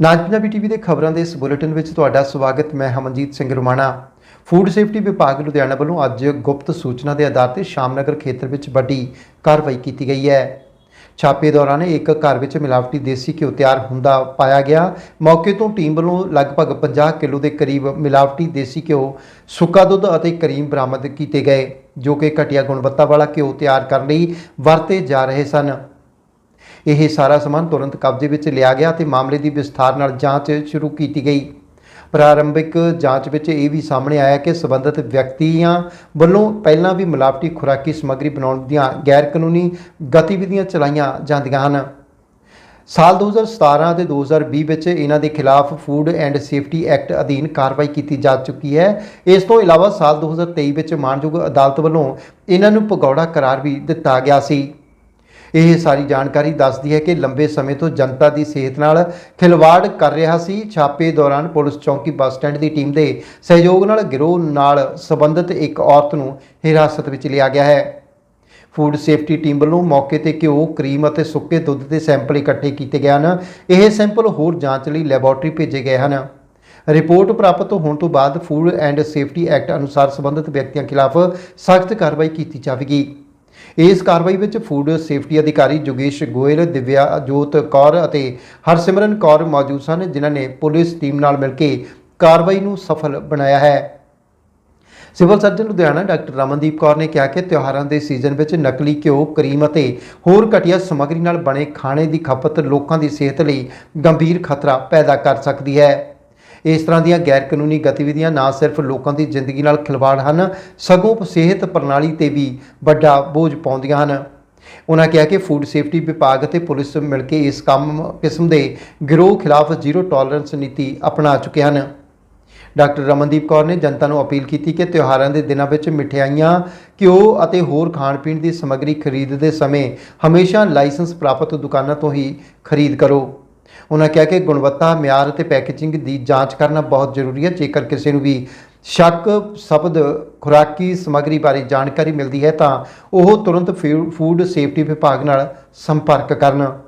ਨਾਜ Punjabi TV ਦੇ ਖਬਰਾਂ ਦੇ ਇਸ ਬੁਲੇਟਿਨ ਵਿੱਚ ਤੁਹਾਡਾ ਸਵਾਗਤ। ਮੈਂ ਹਮਨਜੀਤ ਸਿੰਘ ਰੁਮਾਣਾ। ਫੂਡ ਸੇਫਟੀ ਵਿਭਾਗ ਲੁਧਿਆਣਾ ਵੱਲੋਂ ਅੱਜ ਗੁਪਤ ਸੂਚਨਾ ਦੇ ਆਧਾਰ ਤੇ ਸ਼ਾਮਨਗਰ ਖੇਤਰ ਵਿੱਚ ਵੱਡੀ ਕਾਰਵਾਈ ਕੀਤੀ ਗਈ ਹੈ। ਛਾਪੇ ਦੌਰਾਨ ਇੱਕ ਘਰ ਵਿੱਚ ਮਿਲਾਵਟੀ ਦੇਸੀ ਘਿਓ ਤਿਆਰ ਹੁੰਦਾ ਪਾਇਆ ਗਿਆ। ਮੌਕੇ ਤੋਂ ਟੀਮ ਵੱਲੋਂ ਲਗਭਗ 50 ਕਿਲੋ ਦੇ ਕਰੀਬ ਮਿਲਾਵਟੀ ਦੇਸੀ ਘਿਓ, ਸੁੱਕਾ ਦੁੱਧ ਅਤੇ ਕਰੀਮ ਬਰਾਮਦ ਕੀਤੇ ਗਏ, ਜੋ ਕਿ ਘਟੀਆ ਗੁਣਵੱਤਾ ਵਾਲਾ ਘਿਓ ਤਿਆਰ ਕਰਨ ਲਈ ਵਰਤੇ ਜਾ ਰਹੇ ਸਨ। ਇਹ ਸਾਰਾ ਸਮਾਨ ਤੁਰੰਤ ਕਬਜ਼ੇ ਵਿੱਚ ਲਿਆ ਗਿਆ ਤੇ ਮਾਮਲੇ ਦੀ ਵਿਸਥਾਰ ਨਾਲ ਜਾਂਚ ਸ਼ੁਰੂ ਕੀਤੀ ਗਈ। ਪ੍ਰਾਰੰਭਿਕ ਜਾਂਚ ਵਿੱਚ ਇਹ ਵੀ ਸਾਹਮਣੇ ਆਇਆ ਕਿ ਸਬੰਧਤ ਵਿਅਕਤੀਆਂ ਵੱਲੋਂ ਪਹਿਲਾਂ ਵੀ ਮਿਲਾਵਟੀ ਖੁਰਾਕੀ ਸਮੱਗਰੀ ਬਣਾਉਣ ਦੀਆਂ ਗੈਰ ਕਾਨੂੰਨੀ ਗਤੀਵਿਧੀਆਂ ਚਲਾਈਆਂ ਜਾਂਦੀਆਂ ਹਨ। ਸਾਲ 2017 ਅਤੇ 2020 ਵਿੱਚ ਇਹਨਾਂ ਦੇ ਖਿਲਾਫ ਫੂਡ ਐਂਡ ਸੇਫਟੀ ਐਕਟ ਅਧੀਨ ਕਾਰਵਾਈ ਕੀਤੀ ਜਾ ਚੁੱਕੀ ਹੈ। ਇਸ ਤੋਂ ਇਲਾਵਾ ਸਾਲ 2023 ਵਿੱਚ ਮਾਨਯੋਗ ਅਦਾਲਤ ਵੱਲੋਂ ਇਹਨਾਂ ਨੂੰ ਪਗੌੜਾ ਕਰਾਰ ਵੀ ਦਿੱਤਾ ਗਿਆ ਸੀ। ਇਹ ਸਾਰੀ ਜਾਣਕਾਰੀ ਦੱਸਦੀ ਹੈ ਕਿ ਲੰਬੇ ਸਮੇਂ ਤੋਂ ਜਨਤਾ ਦੀ ਸਿਹਤ ਨਾਲ ਖਿਲਵਾੜ ਕਰ ਰਿਹਾ ਸੀ। ਛਾਪੇ ਦੌਰਾਨ ਪੁਲਿਸ ਚੌਂਕੀ ਬੱਸ ਸਟੈਂਡ ਦੀ ਟੀਮ ਦੇ ਸਹਿਯੋਗ ਨਾਲ ਗਿਰੋਹ ਨਾਲ ਸੰਬੰਧਿਤ ਇੱਕ ਔਰਤ ਨੂੰ ਹਿਰਾਸਤ ਵਿੱਚ ਲਿਆ ਗਿਆ ਹੈ। ਫੂਡ ਸੇਫਟੀ ਟੀਮ ਵੱਲੋਂ ਮੌਕੇ ਤੇ ਘਿਓ, ਕਰੀਮ ਅਤੇ ਸੁੱਕੇ ਦੁੱਧ ਦੇ ਸੈਂਪਲ ਇਕੱਠੇ ਕੀਤੇ ਗਏ ਹਨ। ਇਹ ਸੈਂਪਲ ਹੋਰ ਜਾਂਚ ਲਈ ਲੈਬੋਰੇਟਰੀ ਭੇਜੇ ਗਏ ਹਨ। ਰਿਪੋਰਟ ਪ੍ਰਾਪਤ ਹੋਣ ਤੋਂ ਬਾਅਦ ਫੂਡ ਐਂਡ ਸੇਫਟੀ ਐਕਟ ਅਨੁਸਾਰ ਸੰਬੰਧਿਤ ਵਿਅਕਤੀਆਂ ਖਿਲਾਫ ਸਖਤ ਕਾਰਵਾਈ ਕੀਤੀ ਜਾਵੇਗੀ। ਇਸ ਕਾਰਵਾਈ ਵਿੱਚ ਫੂਡ ਸੇਫਟੀ ਅਧਿਕਾਰੀ ਜੋਗੇਸ਼ ਗੋਇਲ, ਦਿਵਿਆ ਜੋਤ ਕੌਰ ਅਤੇ ਹਰਸਿਮਰਨ ਕੌਰ ਮੌਜੂਦ ਸਨ, ਜਿਨ੍ਹਾਂ ਨੇ ਪੁਲਿਸ ਟੀਮ ਨਾਲ ਮਿਲ ਕੇ ਕਾਰਵਾਈ ਨੂੰ ਸਫਲ ਬਣਾਇਆ ਹੈ। Civil surgeon Ludhiana doctor Ramandeep Kaur ਨੇ ਕਿਹਾ ਕਿ ਤਿਉਹਾਰਾਂ ਦੇ ਸੀਜ਼ਨ ਵਿੱਚ ਨਕਲੀ ਘਿਓ, ਕਰੀਮ ਅਤੇ ਹੋਰ ਘਟੀਆ ਸਮੱਗਰੀ ਨਾਲ ਬਣੇ ਖਾਣੇ ਦੀ ਖਪਤ ਲੋਕਾਂ ਦੀ ਸਿਹਤ ਲਈ ਗੰਭੀਰ ਖਤਰਾ ਪੈਦਾ ਕਰ ਸਕਦੀ ਹੈ। ਇਸ ਤਰ੍ਹਾਂ ਦੀਆਂ ਗੈਰ ਕਾਨੂੰਨੀ ਗਤੀਵਿਧੀਆਂ ਨਾ ਸਿਰਫ ਲੋਕਾਂ ਦੀ ਜ਼ਿੰਦਗੀ ਨਾਲ ਖਿਲਵਾੜ ਹਨ, ਸਗੋਂ ਸਿਹਤ ਪ੍ਰਣਾਲੀ ਤੇ ਵੀ ਵੱਡਾ ਬੋਝ ਪਾਉਂਦੀਆਂ ਹਨ। ਉਹਨਾਂ ਕਿਹਾ ਕਿ ਫੂਡ ਸੇਫਟੀ ਵਿਭਾਗ ਅਤੇ ਪੁਲਿਸ ਮਿਲ ਕੇ ਇਸ ਕੰਮ ਕਿਸਮ ਦੇ ਗਿਰੋਹ ਖਿਲਾਫ ਜ਼ੀਰੋ ਟੋਲਰੈਂਸ ਨੀਤੀ ਅਪਣਾ ਚੁੱਕੇ ਹਨ। ਡਾਕਟਰ ਰਮਨਦੀਪ ਕੌਰ ਨੇ ਜਨਤਾ ਨੂੰ ਅਪੀਲ ਕੀਤੀ ਕਿ ਤਿਉਹਾਰਾਂ ਦੇ ਦਿਨਾਂ ਵਿੱਚ ਮਠਿਆਈਆਂ, ਘਿਓ ਅਤੇ ਹੋਰ ਖਾਣ ਪੀਣ ਦੀ ਸਮੱਗਰੀ ਖਰੀਦਦੇ ਸਮੇਂ ਹਮੇਸ਼ਾ ਲਾਇਸੈਂਸ ਪ੍ਰਾਪਤ ਦੁਕਾਨਾਂ ਤੋਂ ਹੀ ਖਰੀਦ ਕਰੋ। ਉਹਨਾਂ ਕਿਹਾ ਕਿ ਗੁਣਵੱਤਾ, ਮਿਆਰ ਅਤੇ ਪੈਕੇਜਿੰਗ ਦੀ ਜਾਂਚ ਕਰਨਾ ਬਹੁਤ ਜ਼ਰੂਰੀ ਹੈ। ਜੇਕਰ ਕਿਸੇ ਨੂੰ ਵੀ ਸ਼ੱਕ, ਸ਼ਬਦ, ਖੁਰਾਕੀ ਸਮੱਗਰੀ ਬਾਰੇ ਜਾਣਕਾਰੀ ਮਿਲਦੀ ਹੈ ਤਾਂ ਉਹ ਤੁਰੰਤ ਫੂ- ਫੂਡ ਸੇਫਟੀ ਵਿਭਾਗ ਨਾਲ ਸੰਪਰਕ ਕਰਨ।